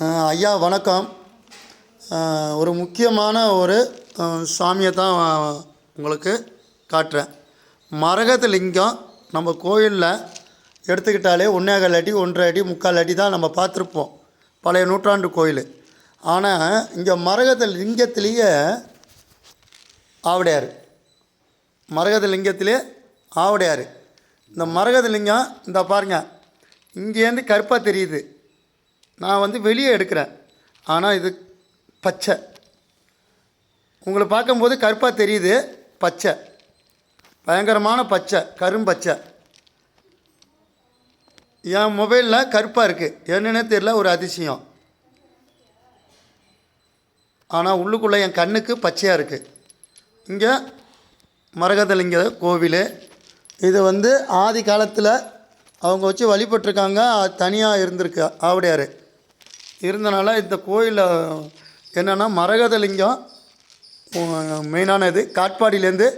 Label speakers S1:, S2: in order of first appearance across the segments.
S1: ஐயா வணக்கம். ஒரு முக்கியமான ஒரு சாமியை தான் உங்களுக்கு காட்டுறேன். மரகத லிங்கம் நம்ம கோயிலில் எடுத்துக்கிட்டாலே ஒன்றேகால் அடி ஒன்றரை அடி முக்கால் அடி தான் நம்ம பார்த்துருப்போம். பழைய நூற்றாண்டு கோயில். ஆனால் இங்கே மரகத லிங்கத்திலேயே ஆவடையார். மரகத லிங்கத்திலே ஆவுடையார். இந்த மரகத லிங்கம் இந்த பாருங்க இங்கேருந்து கருப்பாக தெரியுது. நான் வந்து வெளியே எடுக்கிறேன். ஆனால் இது பச்சை. உங்களை பார்க்கும்போது கருப்பாக தெரியுது பச்சை. பயங்கரமான பச்சை கரும்பச்சை என் மொபைலில் கருப்பாக இருக்குது என்னன்னே தெரியல ஒரு அதிசயம். ஆனால் உள்ளுக்குள்ளே என் கண்ணுக்கு பச்சையாக இருக்குது இங்கே மரகதலிங்க கோவில். இது வந்து ஆதி காலத்தில் அவங்க வச்சு வழிபட்டிருக்காங்க. தனியாக இருந்திருக்கு ஆவிடையார். இருந்தனால இந்த கோயிலில் என்னென்னா மரகதலிங்கம் மெயினான இது காட்பாடியிலேருந்து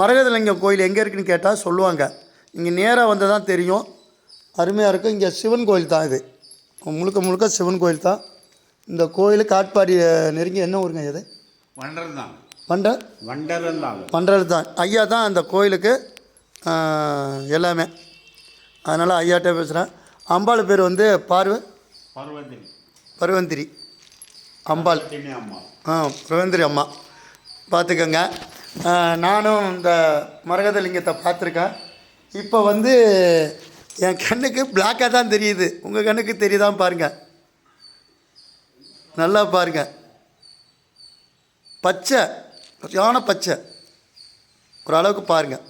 S1: மரகதலிங்கம் கோயில் எங்கே இருக்குன்னு கேட்டால் சொல்லுவாங்க. இங்கே நேராக வந்து தான் தெரியும். அருமையாக இருக்கும். இங்கே சிவன் கோயில் தான் இது. முழுக்க முழுக்க சிவன் கோயில் தான். இந்த கோயில் காட்பாடி நெருங்கி என்ன ஊருங்க இது?
S2: வண்டர் தான்.
S1: பண்ட
S2: வண்டர் தான்.
S1: பண்ணுறது தான். ஐயா தான் அந்த கோயிலுக்கு எல்லாமே. அதனால் ஐயாட்டே பேசுகிறேன் அம்பாள் பேர் வந்து பார்வ?
S2: பார்வதி.
S1: பருவந்திரி அம்பாள்.
S2: அம்மா.
S1: ஆ பருவந்திரி அம்மா. பார்த்துக்கோங்க. நானும் இந்த மரகத லிங்கத்தை பார்த்துருக்கேன். இப்போ வந்து என் கண்ணுக்கு பிளாக்காக தான் தெரியுது. உங்கள் கண்ணுக்கு தெரியுதான் பாருங்கள் நல்லா பாருங்கள் பச்சை. சரியான பச்சை. ஓரளவுக்கு பாருங்கள்